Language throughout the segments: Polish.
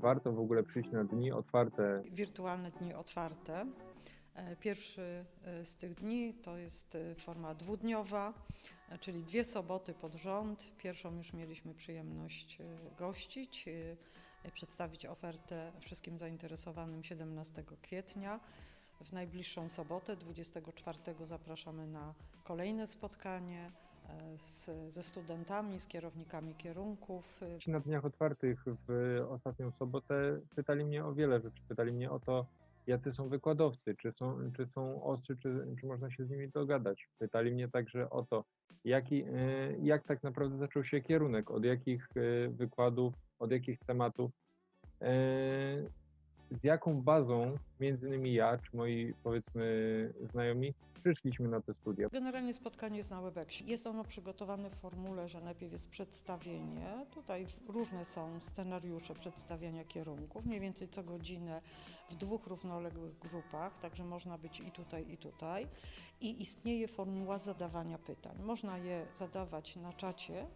warto w ogóle przyjść na dni otwarte Wirtualne dni otwarte. E, Pierwszy e, z tych dni to jest e, forma dwudniowa, czyli dwie soboty pod rząd. Pierwszą już mieliśmy przyjemność gościć, przedstawić ofertę wszystkim zainteresowanym 17 kwietnia. W najbliższą sobotę, 24, zapraszamy na kolejne spotkanie z, ze studentami, z kierownikami kierunków. na dniach otwartych w ostatnią sobotę pytali mnie o wiele rzeczy. Pytali mnie o to, jacy są wykładowcy, czy są, czy są ostrzy, czy, czy można się z nimi dogadać. Pytali mnie także o to, jaki, e, jak tak naprawdę zaczął się kierunek, od jakich e, wykładów, od jakich tematów, e, z jaką bazą między innymi ja, czy moi powiedzmy znajomi, przyszliśmy na te studia. Generalnie spotkanie jest na. Jest ono przygotowane w formule, że najpierw jest przedstawienie. Tutaj różne są scenariusze przedstawiania kierunków, mniej więcej co godzinę w dwóch równoległych grupach, także można być i tutaj, i tutaj. I istnieje formuła zadawania pytań. Można je zadawać na czacie,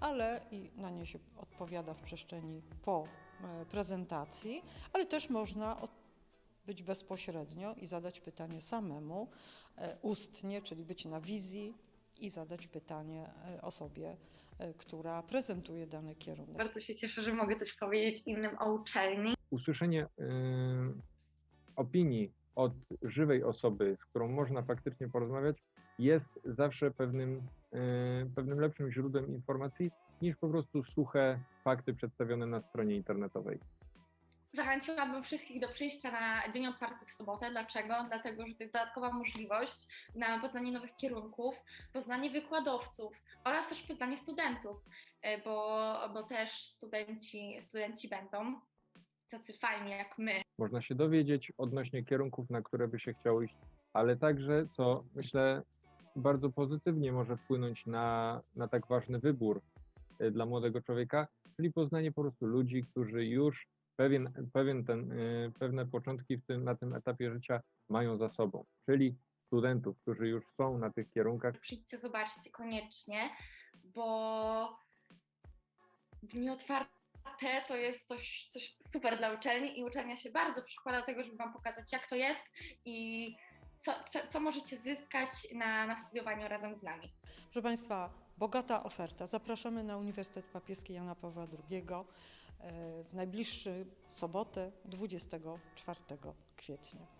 ale i na nie się odpowiada w przestrzeni po e, prezentacji, ale też można być bezpośrednio i zadać pytanie samemu, e, ustnie, czyli być na wizji i zadać pytanie e, osobie, która prezentuje dany kierunek. Bardzo się cieszę, że mogę coś powiedzieć innym o uczelni. usłyszenie y, opinii od żywej osoby, z którą można faktycznie porozmawiać, jest zawsze pewnym, y, pewnym lepszym źródłem informacji niż po prostu suche fakty przedstawione na stronie internetowej. Zachęciłabym wszystkich do przyjścia na Dzień Otwarty w sobotę. Dlaczego? Dlatego, że to jest dodatkowa możliwość na poznanie nowych kierunków, poznanie wykładowców oraz też poznanie studentów, e, bo, bo też studenci, studenci będą tacy fajni jak my. Można się dowiedzieć odnośnie kierunków, na które by się chciało iść, ale także, co myślę bardzo pozytywnie może wpłynąć na, na tak ważny wybór y, dla młodego człowieka, czyli poznanie po prostu ludzi, którzy już pewien, pewien ten, y, pewne początki w tym, na tym etapie życia mają za sobą, czyli studentów, którzy już są na tych kierunkach. Przyjdźcie, zobaczcie koniecznie, bo dni otwarte to jest coś, coś super dla uczelni i uczelnia się bardzo przykłada do tego, żeby Wam pokazać, jak to jest i co, co, co możecie zyskać na, na studiowaniu razem z nami. Proszę Państwa, bogata oferta. Zapraszamy na Uniwersytet Papieski Jana Pawła II e, w najbliższą sobotę 24 kwietnia.